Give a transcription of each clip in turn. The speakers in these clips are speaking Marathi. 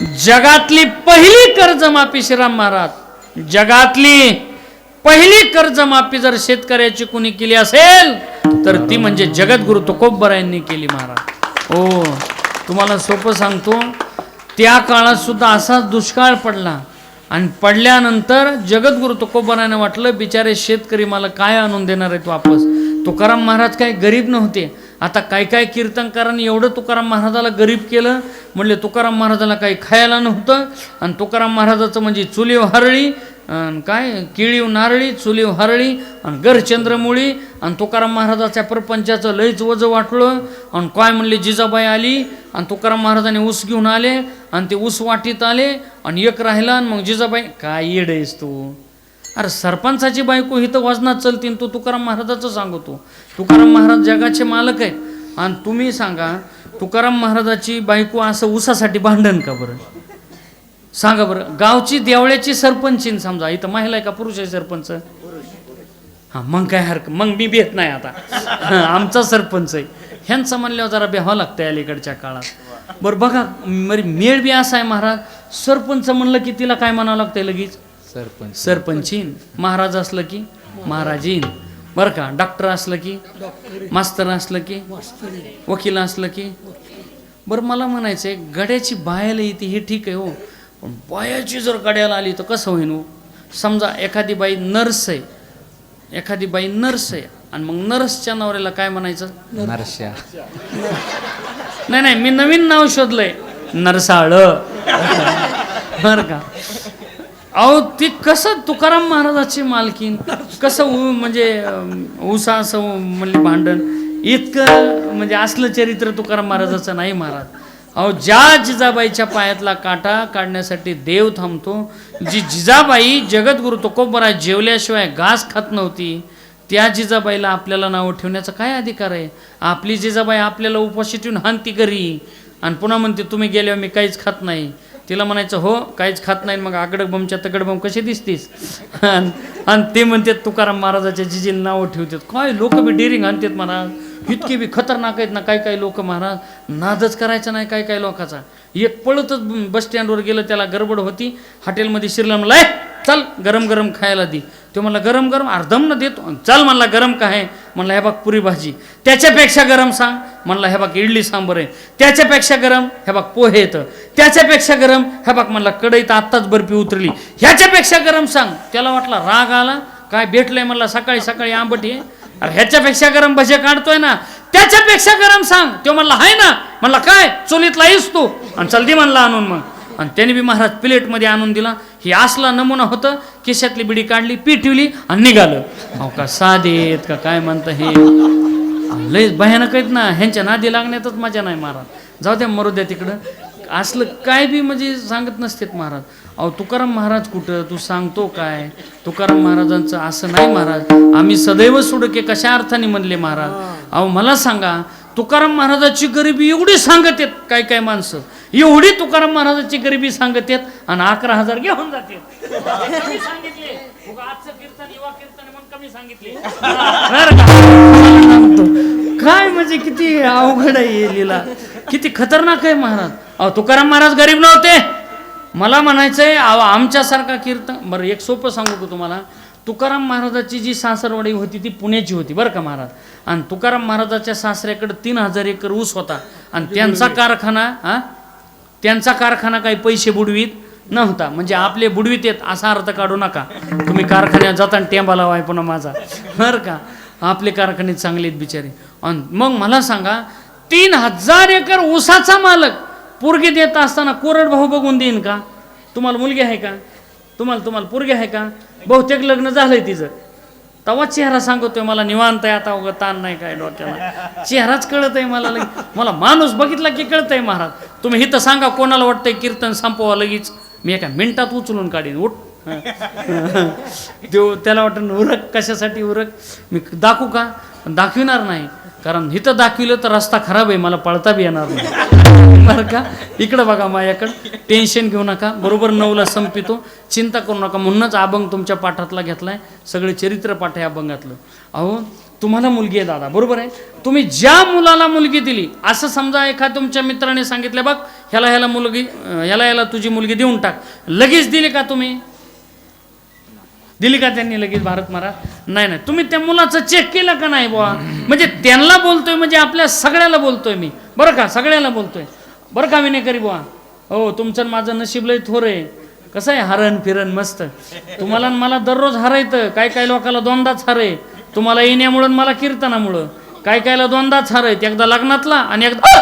जगातली पहिली कर्जमाफी श्रीराम महाराज जगातली पहिली कर्जमाफी जर शेतकऱ्याची कुणी केली असेल तर ती म्हणजे जगद्गुरु तुकोबर यांनी केली महाराज. हो तुम्हाला सोपं सांगतो त्या काळात सुद्धा असाच दुष्काळ पडला. आणि पडल्यानंतर जगद्गुरु तुकोबराने वाटलं बिचारे शेतकरी मला काय आणून देणार आहेत वापस? तुकाराम महाराज काय गरीब नव्हते. आता काय काय कीर्तनकारांनी एवढं तुकाराम महाराजाला गरीब केलं म्हणले तुकाराम महाराजाला काही खायला नव्हतं आणि तुकाराम महाराजाचं म्हणजे चुलीव हरळी आणि काय? किळीव नारळी चुलीव हरळी आणि गरचंद्रमुळी आणि तुकाराम महाराजाच्या प्रपंचाचं लयच वजं वाटलं आणि काय म्हणले जिजाबाई आली आणि तुकाराम महाराजाने ऊस घेऊन आले आणि ते ऊस वाटीत आले आणि एक राहिला आणि मग जिजाबाई काय येडयस तू? अरे सरपंचाची बायको ही तर वजनात चलतीन तू तुकाराम महाराजाचं सांगतो. तुकाराम महाराज जगाचे मालक आहे आणि तुम्ही सांगा तुकाराम महाराजाची बायको असं ऊसासाठी भांडण का बरं? सांगा बरं गावची देवळ्याची सरपंचीन समजा इथं महिला आहे का पुरुष आहे सरपंच? हां मग काय हरकत मग मी भेट नाही आता. आमचा सरपंच आहे. ह्यांचा म्हणल्यावर जरा बेहावं लागतं अलीकडच्या काळात. बरं बघा मरी मेळ बी असा आहे महाराज. सरपंच म्हणलं की तिला काय म्हणावं लागतंय लगेच? सरपंच. सरपंचीन. महाराज असलं की महाराजीन. बरं का? डॉक्टर असलं की मास्तर असलं की वकील असलं की बरं मला म्हणायचं आहे गड्याची बायाला येते हे ठीक आहे हो. पण बायाची जर गड्याला आली तर कसं होईन हो? समजा एखादी बाई नर्स आहे. एखादी बाई नर्स आहे. आणि मग नर्सच्या नवऱ्याला काय म्हणायचं? नरश्या. नाही नाही मी नवीन नाव शोधलंय. नरसाळ. बर का? अहो ती कसं तुकाराम महाराजाची मालकीन? कसं उ- म्हणजे उसा असं म्हणले भांडण इतकं म्हणजे असलं चरित्र तुकाराम महाराजाचं नाही महाराज. अहो ज्या जिजाबाईच्या पायातला काटा काढण्यासाठी देव थांबतो जी जिजाबाई जगद्गुरु तुकोबरा जेवल्याशिवाय घास खात नव्हती त्या जिजाबाईला आपल्याला नावं ठेवण्याचा काय अधिकार आहे? आपली जिजाबाई आपल्याला उपाशी ठेवून हानती घरी आणि पुन्हा म्हणते तुम्ही गेल्यावर मी काहीच खात नाही. तिला म्हणायचं हो काहीच खात नाही मग आगडक बमच्या तगड बम कशी दिसतीस? आणि आणि ते म्हणतात तुकाराम महाराजाच्या जिजीला नावं ठेवतात. काय लोक बी डेरिंग आणतात महाराज इतके बी खतरनाक आहेत ना काही काही लोक महाराज नादच करायचा नाही काही काही लोकाचा. एक पळतच बस स्टँडवर गेलं त्याला गडबड होती. हॉटेलमध्ये शिरलं म्हणलं चल गरम गरम खायला दे. तो म्हणला गरम गरम अर्धम न देतो. चल म्हणला गरम काय म्हणला हे बाग पुरी भाजी. त्याच्यापेक्षा गरम सांग. म्हणला हे बाग इडली सांबर आहे. त्याच्यापेक्षा गरम? हे बाग पोहे येतं. त्याच्यापेक्षा गरम? हे बाग म्हणला कढईत आत्ताच बर्फी उतरली. ह्याच्यापेक्षा गरम सांग. त्याला वाटला राग आला. काय भेटलंय? म्हणला सकाळी सकाळी आंबट आहे. अरे ह्याच्यापेक्षा गरम भजे काढतोय ना त्याच्यापेक्षा गरम सांग. तो म्हणला हाय ना. म्हणला काय? चोलीतला येस तू? आणि चल दे म्हणला आणून मग. आणि त्याने बी महाराज प्लेटमध्ये आणून दिला. ही असला नमुना होतं केशातली बिडी काढली पिठवली आणि निघालं. अहो का साधेत का काय म्हणतं हे? लय भयानक आहेत ना. ह्यांच्या नादी लागण्यातच मजा नाही महाराज. जाऊ द्या मरू द्या तिकडं. असलं काय बी म्हणजे सांगत नसतेत महाराज. अहो तुकाराम महाराज कुठं? तू सांगतो काय? तुकाराम महाराजांचं असं नाही महाराज. आम्ही सदैव सुडके कशा अर्थाने म्हणले महाराज? अहो मला सांगा तुकाराम महाराजाची गरिबी एवढी सांगत आहेत काय काय माणसं? एवढी तुकाराम महाराजाची गरिबी सांगत आहेत आणि अकरा हजार घेऊन जाते. काय म्हणजे किती अवघड आहे हे लीला. किती खतरनाक आहे महाराज. अहो तुकाराम महाराज गरीब नव्हते. मला म्हणायचंय अहो आमच्यासारखा कीर्तन बरं एक सोपं सांगू का तुम्हाला? तुकाराम महाराजाची जी सासरवाडी होती ती पुण्याची होती बरं का महाराज? आणि तुकाराम महाराजाच्या सासऱ्याकडे तीन हजार एकर ऊस होता. आणि त्यांचा कारखाना हा? त्यांचा कारखाना काही पैसे बुडवीत नव्हता. म्हणजे आपले बुडवीत येत असा अर्थ काढू नका. तुम्ही कारखान्यात जाता आणि टेंबा लावाय पुन्हा माझा. बरं का? आपले कारखाने चांगले आहेत बिचारे. आणि मग मला सांगा तीन हजार एकर ऊसाचा मालक पोरगी देत असताना कोरड भाऊ बघून देईन का? तुम्हाला मुलगी आहे का? तुम्हाला तुम्हाला पोरगी आहे का? बहुतेक लग्न झालंय तिचं. तवा चेहरा सांगतोय मला निवांत आहे आता उगा ताण नाही काय डोक्याला. चेहराच कळत आहे मला लगे मला माणूस बघितला की कळत आहे महाराज. तुम्ही इथं सांगा कोणाला वाटतंय कीर्तन संपवा लगेच. मी एका मिनिटात उचलून काढीन. उठ. देव त्याला वाटतं उरक कशासाठी उरक? मी दाखवू का? दाखविणार नाही. कारण इथं दाखविलं तर रस्ता खराब आहे मला पळता बी येणार नाही. बरं का? इकडं बघा माझ्याकडं. टेन्शन घेऊ नका. बरोबर नऊला संपितो. चिंता करू नका. म्हणूनच अभंग तुमच्या पाठातला घेतलाय. सगळे चरित्र पाठ आहे अभंगातलं. अहो तुम्हाला मुलगी आहे दादा. बरोबर आहे? तुम्ही ज्या मुलाला मुलगी दिली असं समजा एखाद तुमच्या मित्राने सांगितलं बघ ह्याला ह्याला मुलगी ह्याला ह्याला तुझी मुलगी देऊन टाक. लगेच दिली का तुम्ही? दिली का त्यांनी लगेच भारत मारा? नाही नाही. तुम्ही त्या मुलाचं चेक केलं का नाही बुवा? म्हणजे त्यांना बोलतोय म्हणजे आपल्या सगळ्याला बोलतोय मी. बरं का? सगळ्याला बोलतोय. बरं का विनेकरी बुवा? हो तुमचं माझं नशीब लय थोर आहे. कसं आहे? हरण फिरण मस्त. तुम्हाला मला दररोज हरायचं. काय काय लोकाला दोनदाच हरे. तुम्हाला येण्यामुळं मला कीर्तनामुळं. काय कायला दोनदाच हरायत एकदा लग्नातला आणि एकदा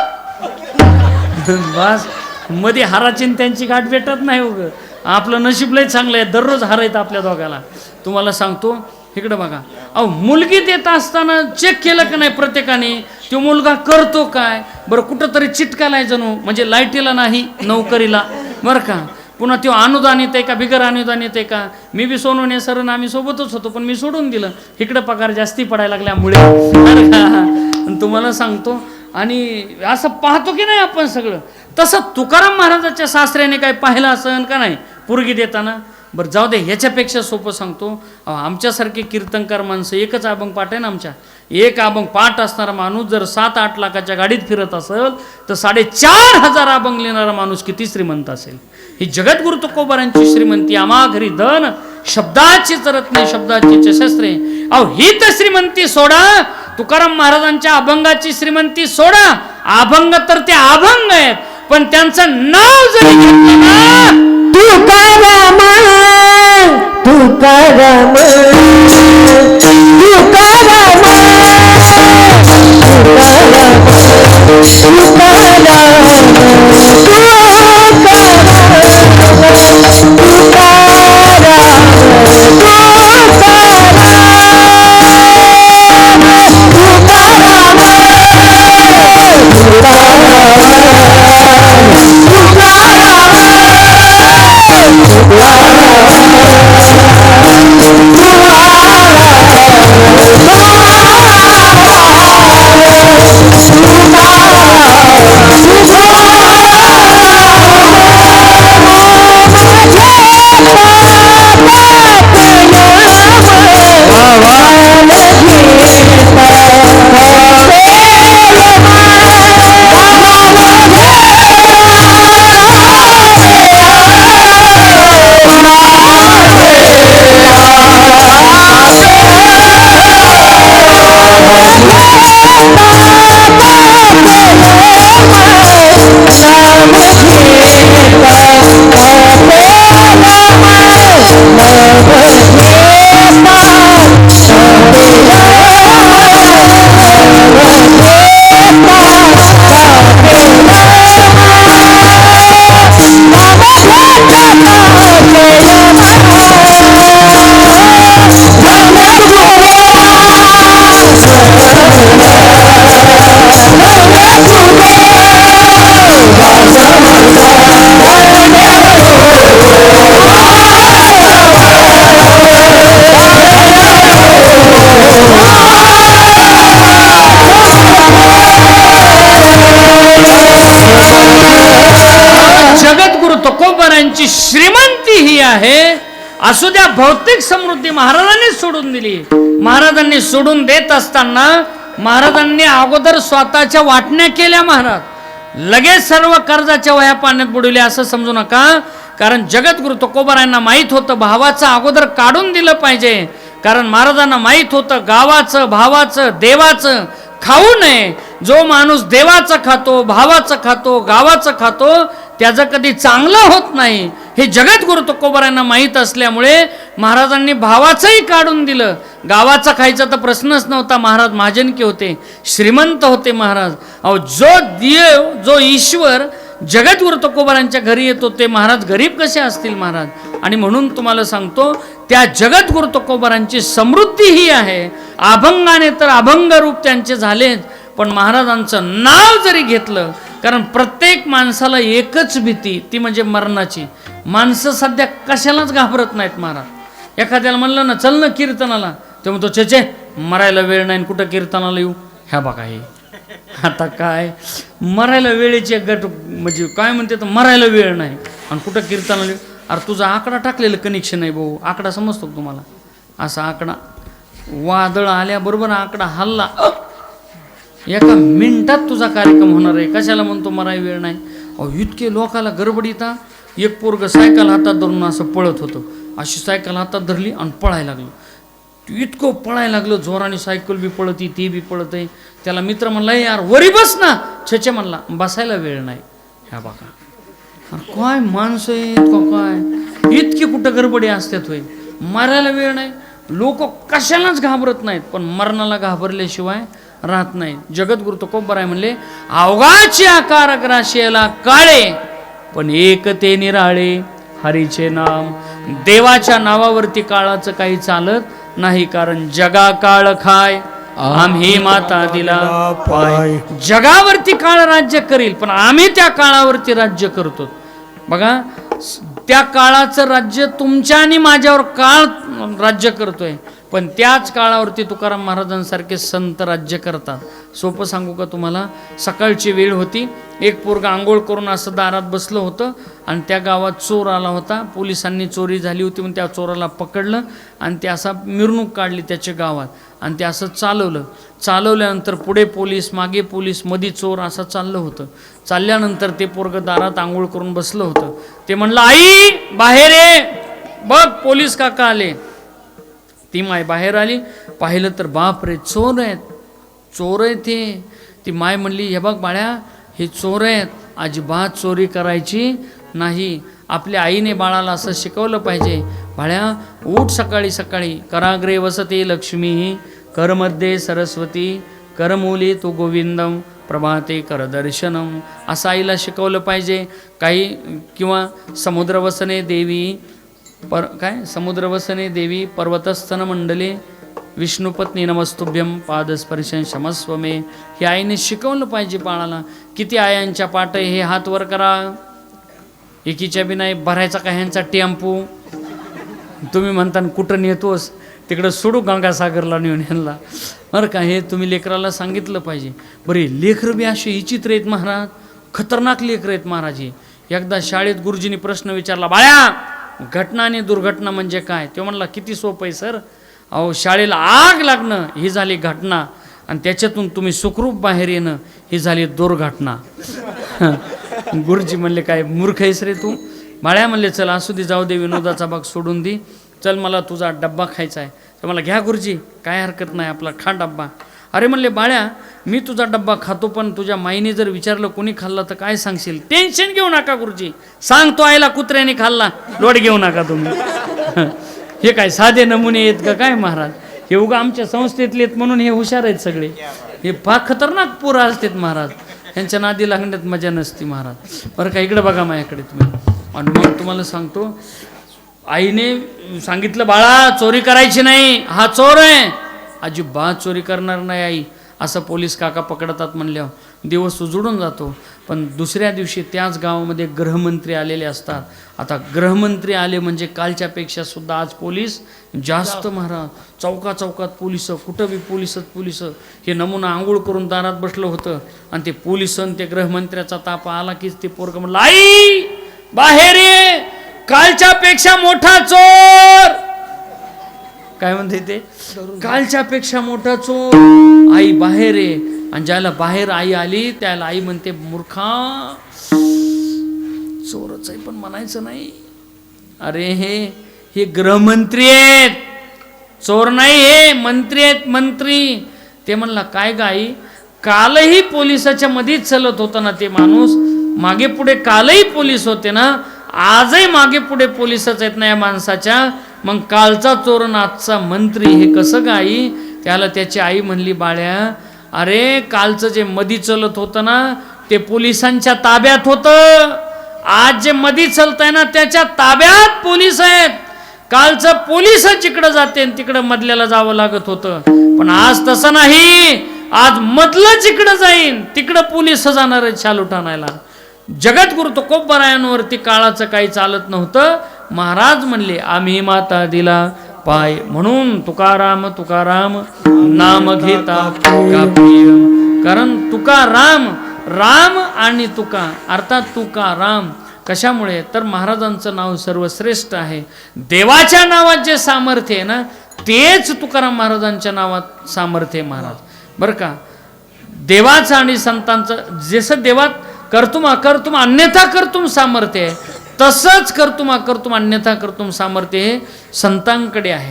बस. मध्ये हाराची त्यांची गाठ भेटत नाही उगं. आपलं नशीब लय चांगलं आहे. दररोज हारायचं आपल्या दोघाला. तुम्हाला सांगतो इकडं बघा. अहो मुलगी देत असताना चेक केलं का नाही प्रत्येकाने? तो मुलगा करतो काय? बरं कुठं तरी चिटकालाय जणू. म्हणजे लाईटीला नाही नोकरीला. बरं का? पुन्हा तो अनुदानित आहे का? बिगर अनुदानित आहे का? मी बी सोनवणे सर आम्ही सोबतच होतो पण मी सोडून दिलं. इकडं पगार जास्ती पडायला लागल्यामुळे. बरं का? तुम्हाला सांगतो आणि असं पाहतो की नाही आपण सगळं? तसं तुकाराम महाराजाच्या सासऱ्याने काय पाहिलं असं का नाही? पुरगी देताना. बरं जाऊ दे ह्याच्यापेक्षा सोपं सांगतो. आमच्यासारखे कीर्तनकार माणसं एकच अभंग पाठ आहे ना आमच्या. एक अभंग पाठ असणारा माणूस जर सात आठ लाखाच्या गाडीत फिरत असेल तर साडेचार हजार अभंग लिहिणारा माणूस किती श्रीमंत असेल? ही जगद्गुरु तुकोबारांची श्रीमंती आम्हा घरी धन शब्दाची रत्न शब्दाची शस्त्रे अहो ही तर श्रीमंती सोडा. तुकाराम महाराजांच्या अभंगाची श्रीमंती सोडा. अभंग तर ते अभंग आहेत. पण त्यांचं नाव जरी घेतलं ना तुकाराम तुकाराम तुकाराम जगद्गुरु तुकोबारांची श्रीमंती ही आहे. असू द्या भौतिक समृद्धी महाराजांनी सोडून दिली. महाराजांनी सोडून देत असताना महाराजांनी अगोदर स्वतःच्या वाटण्या केल्या महाराज. लगेच सर्व कर्जाच्या वया पाण्यात बुडवल्या असं समजू नका. कारण जगद्गुरु तुकोबारांना माहीत होतं भावाचं अगोदर काढून दिलं पाहिजे. कारण महाराजांना माहीत होतं गावाचं भावाचं देवाचं खाऊ नये. जो माणूस देवाचं खातो भावाचं खातो गावाचं खातो त्याचं कधी चांगलं होत नाही. हे जगद्गुरु तुकोबारांना माहीत असल्यामुळे महाराजांनी भावाचंही काढून दिलं. गावाचा खायचा तर प्रश्नच नव्हता. महाराज महाजनकी होते श्रीमंत होते महाराज. अहो जो देव जो ईश्वर जगद्गुरु तुकोबारांच्या घरी येतो ते महाराज गरीब कसे असतील महाराज? आणि म्हणून तुम्हाला सांगतो त्या जगद्गुरु तुकोबरांची समृद्धी ही आहे. अभंगाने तर अभंग रूप त्यांचे झालेच पण महाराजांचं नाव जरी घेतलं कारण प्रत्येक माणसाला एकच भीती ती म्हणजे मरणाची. माणसं सध्या कशालाच घाबरत नाहीत महाराज. एखाद्याला म्हणलं ना चल ना कीर्तनाला. ते म्हणतो चेचे मरायला वेळ नाही आणि कुठं कीर्तनाला येऊ? ह्या बघा हे. आता काय? मरायला वेळेची एक गट म्हणजे काय म्हणते तर मरायला वेळ नाही आणि कुठं कीर्तनाला येऊ? अरे तुझा आकडा टाकलेलं कनेक्शन आहे भाऊ. आकडा समजतो तुम्हाला? असा आकडा. वादळ आल्याबरोबर आकडा हल्ला. एका मिनिटात तुझा कार्यक्रम होणार आहे. कशाला म्हणतो मराय वेळ नाही? अहो इतके लोकाला गडबडीता एक पोरग सायकल हातात धरून असं पळत होतं. अशी सायकल हातात धरली आणि पळायला लागलो. इतकं पळायला लागलं जोराने सायकल बी पळती ती बी पळत आहे त्याला मित्र म्हणला यार वरी बस ना. छचे म्हणला बसायला वेळ नाही. ह्या बघा अरे काय माणसं आहेत का काय? इतकी कुठं गडबडी असतात होय? मारायला वेळ नाही. लोक कशालाच घाबरत नाहीत पण मरणाला घाबरल्याशिवाय राहत नाही. जगद्गुरु तुकोबर आहे म्हणले? अवघाची आकारक राशीला काळे पण एकते निराळे हरीचे नाम. देवाच्या नावावरती काळाचं काही चालत नाही कारण जगा काळ खाय आम्ही माता दिला पाय. जगावरती काळ राज्य करील पण आम्ही त्या काळावरती राज्य करतो. बघा त्या काळाचं राज्य तुमच्या आणि माझ्यावर काळ राज्य करतोय. पण त्याच काळावरती तुकाराम महाराजांसारखे संत राज्य करतात. सोपं सांगू का तुम्हाला? सकाळची वेळ होती. एक पोरगा आंघोळ करून असं दारात बसलं होतं आणि त्या गावात चोर आला होता. पोलिसांनी चोरी झाली होती म्हणून त्या चोराला पकडलं आणि ते असा मिरवणूक काढली त्याच्या गावात आणि ते असं चालवलं. चालवल्यानंतर पुढे पोलीस मागे पोलीस मधी चोर असं चाललं होतं. चालल्यानंतर ते पोरग दारात आंघोळ करून बसलं होतं. ते म्हणलं आई बाहेर ये. बघ पोलीस काका आले. ती माय बाहेर आली. पाहिलं तर बाप रे चोर आहेत. चोर आहे ते ती माय म्हणली हे बघ बाळ्या हे चोर आहेत. अजिबात चोरी करायची नाही. आपल्या आईने बाळाला असं शिकवलं पाहिजे. बाळ्या उठ सकाळी सकाळी. कराग्रे वसते लक्ष्मी. करमध्ये सरस्वती. करमूली तू गोविंदम. प्रभाते करदर्शनम असं आईला शिकवलं पाहिजे. काही किंवा समुद्रवसने देवी पर काय? समुद्रवसने देवी पर्वतस्थन मंडली विष्णुपत्नी नमस्तुभ्यम पादस्पर्शन क्षमस्व मे हे आईने शिकवलं पाहिजे बाळाला किती आयांच्या पाट हे हात वर करा. एकीच्या बी नाही भरायचा का ह्यांचा टेम्पू? तुम्ही म्हणता कुठं नेतोस? तिकडं सोडू गंगासागरला नेऊन ह्यांना. बरं का हे तुम्ही लेकराला सांगितलं पाहिजे. बरे लेकरं बी असे विचित्र आहेत महाराज. खतरनाक लेखर आहेत महाराज हे. एकदा शाळेत गुरुजींनी प्रश्न विचारला बाळ्या घटना आणि दुर्घटना म्हणजे काय? तो म्हणला किती सोपं आहे सर. अहो शाळेला आग लागणं ही झाली घटना. आणि त्याच्यातून तुम्ही सुखरूप बाहेर येणं ही झाली दुर्घटना. गुरुजी म्हणले काय मूर्ख आहेस रे तू? बाळ्या म्हणले चल असू दे जाऊ दे विनोदाचा भाग सोडून दे. चल मला तुझा डब्बा खायचा आहे. तर मला घ्या गुरुजी. काय हरकत नाही आपला खा डब्बा. अरे म्हणले बाळ्या मी तुझा डब्बा खातो पण तुझ्या माईने जर विचारलं कोणी खाल्ला तर काय सांगशील? टेन्शन घेऊ नका गुरुजी. सांगतो आईला कुत्र्याने खाल्ला. लोट घेऊ नका तुम्ही. हे काय साधे नमुने आहेत का काय महाराज? हे उगा आमच्या संस्थेतले आहेत म्हणून हे हुशार आहेत सगळे. हे फार खतरनाक पोरं असतात महाराज. यांच्या नादी लागण्यात मजा नसती महाराज. बरं का इकडे बघा माझ्याकडे तुम्ही. आणि मग तुम्हाला सांगतो आईने सांगितलं बाळा चोरी करायची नाही. हा चोर आहे. अजिबात चोरी करणार नाही आई. असं पोलीस काका पकडतात म्हणल्यावर. दिवस उजडून जातो. पण दुसऱ्या दिवशी त्याच गावामध्ये गृहमंत्री आलेले असतात. आता गृहमंत्री आले म्हणजे कालच्यापेक्षा सुद्धा आज पोलीस जास्त महाराज. चौका चौकात पोलीस कुठं बी पोलिसच पोलीस. हे नमुना आंघोळ करून दारात बसलं होतं. आणि ते पोलीस ते गृहमंत्र्याचा ताप आला कीच ते पोरग म्हणलं आई बाहेर कालच्यापेक्षा मोठा चोर. काय म्हणते ते? कालच्या पेक्षा मोठा चोर. आई बाहेर आहे. आणि ज्याला बाहेर आई आली त्याला आई म्हणते मूर्खा. चोरच आहे पण म्हणायचं नाही. अरे हे हे गृहमंत्री आहेत. चोर नाही हे मंत्री आहेत मंत्री. ते म्हणला काय गाई कालही पोलिसाच्या मध्येच चलत होता ना ते माणूस. मागे पुढे कालही पोलीस होते ना. आजही मागे पुढे पोलिसच आहेत ना या माणसाच्या. मग कालचा चोरण आजचा मंत्री हे कसं गाई? त्याला त्याची आई म्हणली बाळ्या अरे कालचं जे मधी चलत होतं ना ते पोलिसांच्या ताब्यात होतं. आज जे मधी चलतंय ना त्याच्या ताब्यात पोलीस आहेत. कालचं पोलिसच इकडं जाते तिकडं मधल्याला जावं लागत होतं. पण आज तसं नाही. आज मधलं जिकडं जाईन तिकडं पोलीस जाणार आहेत शालू ठाणायला जगद्गुरु तुकोबरायांवरती काळाचं काही चालत नव्हतं. महाराज म्हणले आम्ही माता दिला पाय म्हणून तुकाराम तुकाराम नाम घेता कारण तुकाराम राम आणि तुका अर्थात तुकाराम कशामुळे? तर महाराजांचं नाव सर्वश्रेष्ठ आहे. देवाच्या नावात जे सामर्थ्य आहे ना तेच तुकाराम महाराजांच्या नावात सामर्थ्य आहे महाराज. बरं का? देवाचं आणि संतांचं जसं देवात करतुम अकर्तुम अन्यथा कर्तुम सामर्थ्य आहे तसंच कर्तुम अकर्तुम अन्यथा करतुम सामर्थ्य हे संतांकडे आहे.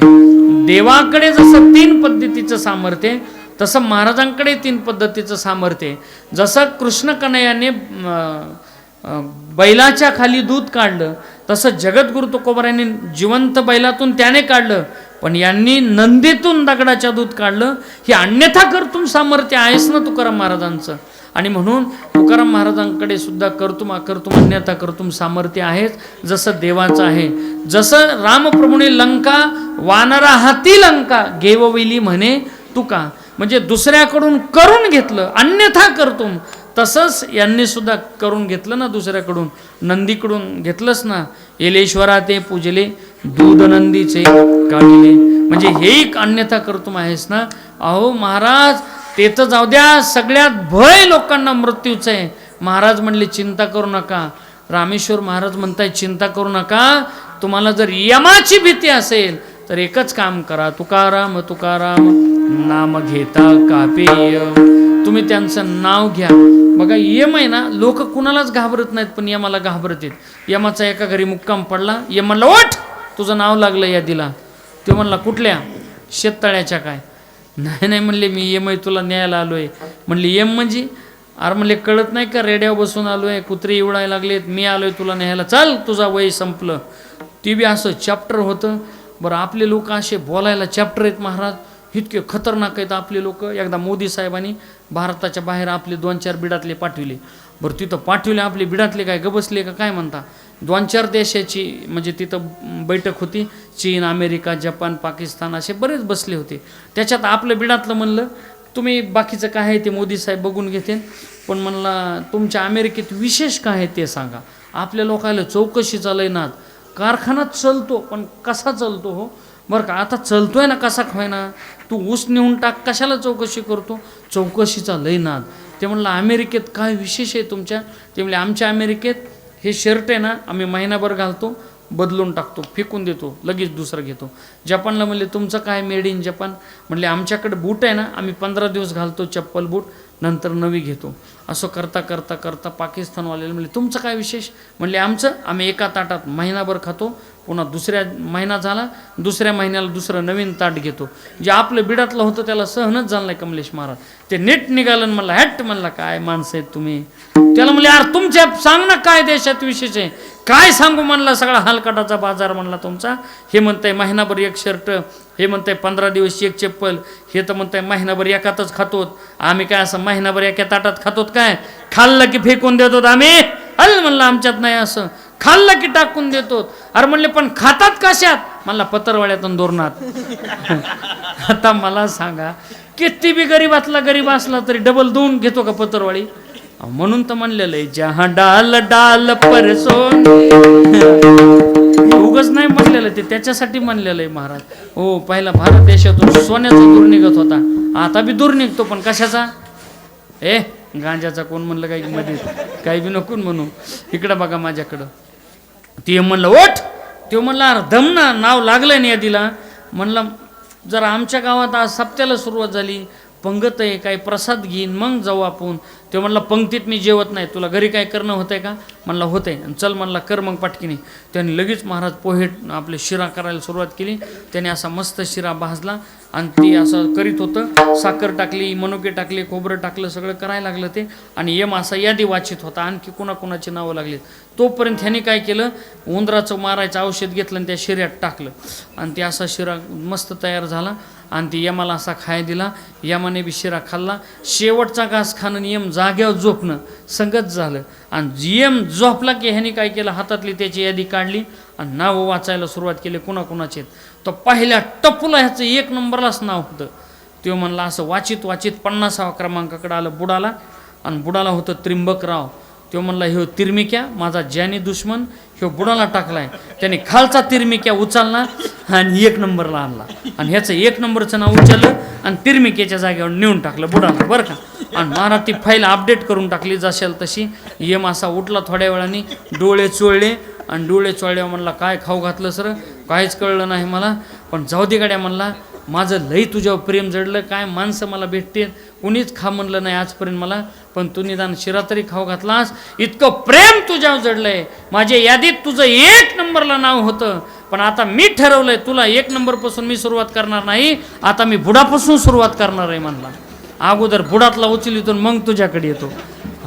देवाकडे जसं तीन पद्धतीचं सामर्थ्य तसं महाराजांकडे तीन पद्धतीचं सामर्थ्य. जसं कृष्ण कन्हैयाने बैलाच्या खाली दूध काढलं तसं जगद्गुरु तुकोबऱ्याने जिवंत बैलातून त्याने काढलं पण यांनी नंदीतून दगडाच्या दूध काढलं. हे अन्यथा कर्तुम सामर्थ्य आहेस ना तुकाराम महाराजांचं? आणि म्हणून तुकाराम महाराजांकडे सुद्धा कर्तुम अकर्तुम अन्यथा कर्तुम सामर्थ्य आहेच. जसं देवाचं आहे जसं रामप्रभूने लंका वानरा हाती लंका घेवविली म्हणे तुका. म्हणजे दुसऱ्याकडून करून घेतलं अन्यथा कर्तुम. तसंच यांनी सुद्धा करून घेतलं ना दुसऱ्याकडून. नंदीकडून घेतलंच ना येलेश्वरा ते पूजले दूध नंदीचे काढले म्हणजे हे एक अन्यथा कर्तुम आहेस ना? अहो महाराज ते तर जाऊ द्या सगळ्यात भय लोकांना मृत्यूचं आहे. महाराज म्हणले चिंता करू नका. रामेश्वर महाराज म्हणताय चिंता करू नका. तुम्हाला जर यमाची भीती असेल तर एकच काम करा. तुकाराम तुकाराम नाम घेता कापेय. तुम्ही त्यांचं नाव घ्या. बघा यम आहे ना लोक कुणालाच घाबरत नाहीत पण यमाला घाबरत आहेत. यमाचा एका घरी मुक्काम पडला. यम म्हणला ओठ तुझं नाव लागलं यादीला. तो म्हणला कुठल्या? शेततळ्याच्या काय? नाही नाही म्हणले मी एम आय तुला न्यायला आलो आहे म्हणले एम म्हणजे? अरे म्हणले कळत नाही का रेड्यावर बसून आलो आहे कुत्रे इवडायला लागलेत मी आलो आहे तुला न्यायला. चाल तुझा वय संपलं. ते बी असं चॅप्टर होतं. बरं आपले लोक असे बोलायला चॅप्टर आहेत महाराज. इतके खतरनाक आहेत आपले लोक. एकदा मोदी साहेबांनी भारताच्या बाहेर आपले दोन चार बिडातले पाठविले. बरं तिथं पाठविले आपले बिडातले काय गबसले का काय म्हणता? दोन चार देशाची म्हणजे तिथं बैठक होती. चीन अमेरिका जपान पाकिस्तान असे बरेच बसले होते. त्याच्यात आपलं बिडातलं म्हणलं तुम्ही बाकीचं काय आहे ते मोदी साहेब बघून घेते पण म्हणला तुमच्या अमेरिकेत विशेष काय आहे ते सांगा. आपल्या लोकायला चौकशी चालय कारखाना चलतो पण कसा चलतो हो? बरं का आता चलतोय ना कसा खायना? तू ऊस नेऊन टाक कशाला चौकशी करतो? चौकशीचा लय नाद. ते म्हणलं अमेरिकेत काय विशेष आहे तुमच्या? ते म्हणले आमच्या अमेरिकेत हे शर्ट आहे ना आम्ही महिनाभर घालतो बदलून टाकतो फेकून देतो लगेच दुसरं घेतो. जपानला म्हणले तुमचं काय मेड इन जपान? म्हणले आमच्याकडे बूट आहे ना आम्ही पंधरा दिवस घालतो चप्पल बूट नंतर नवी घेतो. असं करता करता करता पाकिस्तानवाल्याला म्हणले तुमचं काय विशेष? म्हणले आमचं आम्ही एका ताटात महिनाभर खातो पुन्हा दुसऱ्या महिना झाला दुसऱ्या महिन्याला दुसरं नवीन ताट घेतो. जे आपलं बिडातलं होतं त्याला सहनच झालं नाही कमलेश महाराज. ते नेट निघालं आणि म्हणलं हॅट म्हणला काय माणसं आहेत तुम्ही? त्याला म्हणले यार तुमच्या सांग ना काय देशात विशेष आहे? काय सांगू म्हणला सगळा हालकाटाचा बाजार म्हणला तुमचा? हे म्हणतंय महिनाभर एक शर्ट हे म्हणतंय पंधरा दिवस एक चप्पल हे तर म्हणताय महिनाभर एकातच खातोत. आम्ही काय असं महिनाभर एका ताटात खातोत काय? खाल्लं की फेकून देतोत आम्ही? अल म्हणलं आमच्यात नाही असं. खाल्लं की टाकून देतो अरे म्हणले पण खातात कशात? मला पत्रवाड्यातून धोरणात आता मला सांगा किती बी गरीबातला गरीब असला तरी डबल दोन घेतो का पत्रवाळी म्हणून तर म्हणलेलं आहे जहा डाल डाल परसोन उगच नाही म्हणलेलं ते त्याच्यासाठी म्हणलेलं आहे महाराज. हो पहिला भारत देशातून सोन्याचा दूर निघत होता. आता बी दूर निघतो पण कशाचा? ए गांजाचा कोण म्हणलं काही मध्ये? काही बी नको म्हणू. इकडं बघा माझ्याकडं. ते म्हणलं ओठ! ते म्हणलं अरे दम ना नाव लागलं नाही यादीला. म्हणलं जर आमच्या गावात आज सप्त्याला सुरुवात झाली. पंगत आहे काय प्रसाद घेईन मग जाऊ आपण. ते म्हणला पंक्तीत मी जेवत नाही तुला घरी काय करणं होतंय का? म्हणला होतंय. आणि चल म्हणला कर मग पाटकीने. त्याने लगेच महाराज पोहे आपले शिरा करायला सुरुवात केली. त्याने असा मस्त शिरा भाजला आणि ते असं करीत होतं. साखर टाकली मनुके टाकले खोबरं टाकलं सगळं करायला लागलं ते. आणि यम असा यादी वाचित होता आणखी कुणाकुणाची नावं लागलीत. तोपर्यंत ह्याने काय केलं? उंदराचं मारायचं औषध घेतलं आणि त्या शिऱ्यात टाकलं. आणि ते असा शिरा मस्त तयार झाला. आणि ती यमाला असा खाय दिला यमाने बी शिरा खाल्ला. शेवटचा घास खाणं यम जाग्यावर झोपणं संगत झालं. आणि यम झोपला की ह्याने काय केलं? हातातली त्याची यादी काढली आणि नावं वाचायला सुरुवात केली कुणाकुणाचे. तो पहिल्या टप्पूला ह्याचं एक नंबरलाच नाव होतं. तो म्हणला असं वाचित वाचित पन्नासावा क्रमांकाकडे आलं बुडाला. आणि बुडाला होतं त्रिंबकराव तो म्हणला ह्यो तिरमिक्या माझा ज्यानी दुश्मन ह्यो बुडाला टाकलाय. त्याने खालचा तिरमिक्या उचलला आणि एक नंबरला आणला. आणि ह्याचं एक नंबरचं नाव उचललं आणि तिरमिक्याच्या जागेवर नेऊन टाकलं बुडाला बरं का? आणि महाराज ती फाईल अपडेट करून टाकली जसेल तशी. यम असा उठला थोड्या वेळाने डोळे चोळले आणि डोळे चोळल्यावर म्हणला काय खाऊ घातलं सर काहीच कळलं नाही मला. पण जाऊ दे गाड्या म्हणला माझं लई तुझ्यावर प्रेम जडलं काय माणसं मला भेटते कुणीच खा म्हणलं नाही आजपर्यंत मला पण तू निदान शिरा तरी खाऊ घातलास? इतकं प्रेम तुझ्यावर जडलंय. माझ्या यादीत तुझं एक नंबरला नाव होतं. पण आता मी ठरवलंय तुला एक नंबरपासून मी सुरुवात करणार नाही. आता मी बुडापासून सुरुवात करणार आहे म्हणला. अगोदर बुडातला उचलितून मग तुझ्याकडे येतो.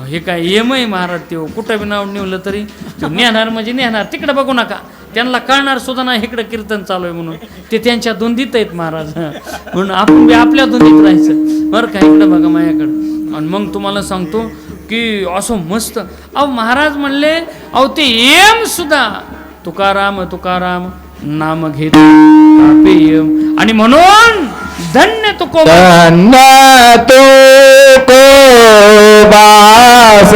हे काय येम आहे महाराज ते कुठं बी नाव निवलं तरी. तो नेणार म्हणजे नेणार तिकडे बघू नका. त्यांना कळणार सुद्धा नाही इकडं कीर्तन चालू आहे म्हणून. ते त्यांच्या धुंदीत आहेत महाराज. म्हणून आपण आपल्या धुंदीत राहायचं. बरं का इकडं बघा माझ्याकडं. आणि मग तुम्हाला सांगतो की असं मस्त. अहो महाराज म्हणले अहो ते एम सुद्धा. तुकाराम तुकाराम नाम घेत. आणि म्हणून धन्य तुको धन्य तू को बास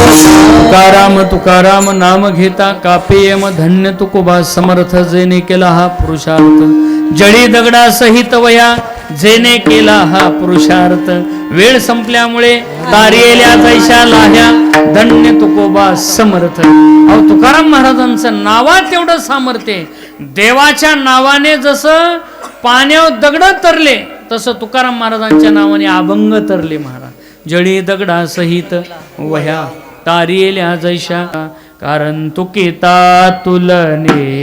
तुकाराम तुकाराम नाम घेता कापेयम धन्य तुकोबा समर्थ जेने केला हा पुरुषार्थ. जळी दगडा सहित वया जेने केला हा पुरुषार्थ. वेळ संपल्यामुळे तारियेल्या जैशा लाह्या धन्य तुकोबा समर्थ. अहो तुकाराम महाराजांचं नावात एवढं सामर्थ्य देवाच्या नावाने जसं पाण्यावर दगड तरले तसं तुकाराम महाराजांच्या नावाने अभंग तरले महाराज. जळी दगडा सहित वह्या तारियेल्या जैशा कारण तुकिता तुलने.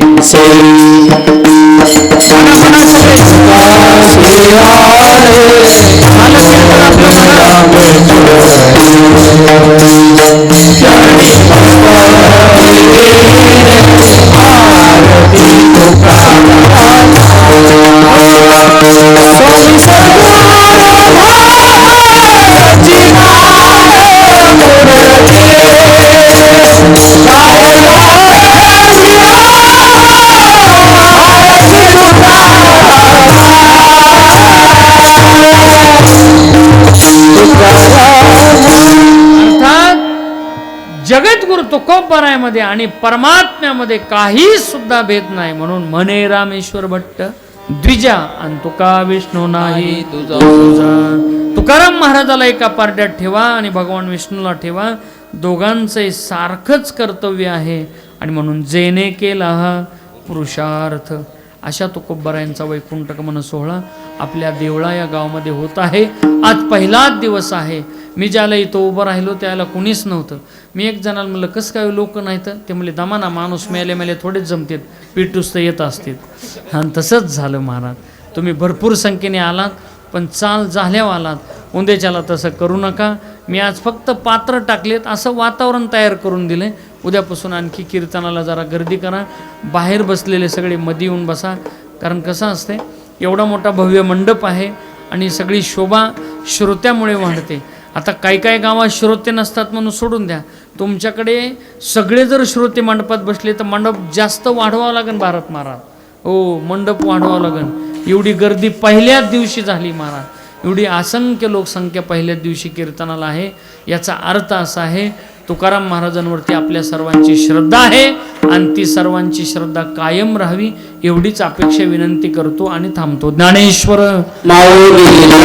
अर्थात जगद्गुरु तुकोबरायमध्ये आणि परमात्म्यामध्ये काही सुद्धा भेद नाही म्हणून म्हणे रामेश्वर भट्ट द्विजा आणि तुका विष्णू नाही. तुझा तुकाराम महाराजाला एका पारड्यात ठेवा आणि भगवान विष्णूला ठेवा. दोघांचे सारखंच कर्तव्य आहे. आणि म्हणून जेने केला हा पुरुषार्थ. अशा तुकोबरायांचा वैकुंठक मन सोहळा आपल्या देवळा या गावामध्ये होत आहे. आज पहिलाच दिवस आहे. मी ज्याला इथं उभं राहिलो त्याला कुणीच नव्हतं. मी एक जणाला म्हणलं कसं काय हो, लोक नाहीत? ते म्हणले दमाना माणूस मेले मेले थोडेच जमतात. पिटूस तर येत असतील आणि तसंच झालं महाराज. तुम्ही भरपूर संख्येने आलात पण चाल झाल्यावर आलात. उंदेच्याला तसं करू नका. मी आज फक्त पात्र टाकलेत असं वातावरण तयार करून दिलं उद्यापासून आणखी कीर्तनाला जरा गर्दी करा. बाहेर बसलेले सगळे मधी येऊन बसा. कारण कसं असते एवढा मोठा भव्य मंडप आहे आणि सगळी शोभा श्रोत्यामुळे वाढते. आता काही काही गावात श्रोते नसतात म्हणून सोडून द्या. तुमच्याकडे सगळे जर श्रोते मंडपात बसले तर मंडप जास्त वाढवावं लागेल भारत महाराज. हो मंडप वाढवावं लागेल. एवढी गर्दी पहिल्याच दिवशी झाली महाराज. एवढी असंख्य लोकसंख्या पहिल्याच दिवशी कीर्तनाला आहे. याचा अर्थ असा आहे तुकाराम महाराजांवरती आपल्या सर्वांची श्रद्धा आहे आणि ती सर्वांची श्रद्धा कायम राहावी एवढीच अपेक्षा विनंती करतो आणि थांबतो. ज्ञानेश्वर. माऊली